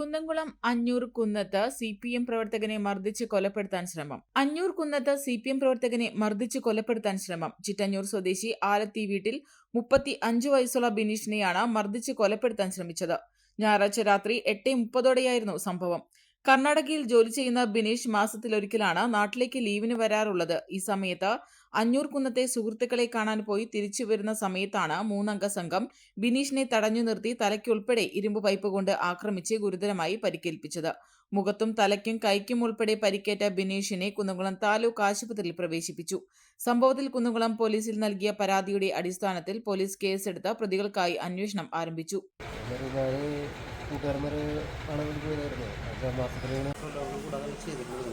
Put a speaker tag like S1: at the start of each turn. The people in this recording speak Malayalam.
S1: Kunnamkulam Anjoor Kunnath C P M പ്രവർത്തകനെ മർദ്ദിച്ച് കൊലപ്പെടുത്താൻ ശ്രമം. Anjoor Kunnath C P M പ്രവർത്തകനെ മർദ്ദിച്ച് കൊലപ്പെടുത്താൻ ശ്രമം. ചിറ്റഞ്ഞൂർ സ്വദേശി ആലത്തി വീട്ടിൽ മുപ്പത്തി അഞ്ച് വയസ്സുള്ള ബിനീഷിനെയാണ് മർദ്ദിച്ച് കൊലപ്പെടുത്താൻ ശ്രമിച്ചത്. ഞായറാഴ്ച രാത്രി എട്ട് മുപ്പതോടെയായിരുന്നു സംഭവം. കർണാടകയിൽ ജോലി ചെയ്യുന്ന ബിനീഷ് മാസത്തിലൊരിക്കലാണ് നാട്ടിലേക്ക് ലീവിന് വരാറുള്ളത്. ഈ സമയത്ത് അഞ്ഞൂർ കുന്നത്തെ സുഹൃത്തുക്കളെ കാണാൻ പോയി തിരിച്ചു വരുന്ന സമയത്താണ് മൂന്നംഗ സംഘം ബിനീഷിനെ തടഞ്ഞു നിർത്തി തലയ്ക്കുൾപ്പെടെ ഇരുമ്പ് പൈപ്പ് കൊണ്ട് ആക്രമിച്ച് ഗുരുതരമായി പരിക്കേൽപ്പിച്ചത്. മുഖത്തും തലയ്ക്കും കൈക്കും ഉൾപ്പെടെ പരിക്കേറ്റ ബിനീഷിനെ കുന്നംകുളം താലൂക്ക് ആശുപത്രിയിൽ പ്രവേശിപ്പിച്ചു. സംഭവത്തിൽ കുന്നംകുളം പോലീസിൽ നൽകിയ പരാതിയുടെ അടിസ്ഥാനത്തിൽ പോലീസ് കേസെടുത്ത് പ്രതികൾക്കായി അന്വേഷണം ആരംഭിച്ചു.
S2: കൂട്ടുകാരന്മാർ കാണാൻ വേണ്ടി പോയതായിരുന്നു മാസത്തിൽ ചെയ്തിട്ടുള്ളത്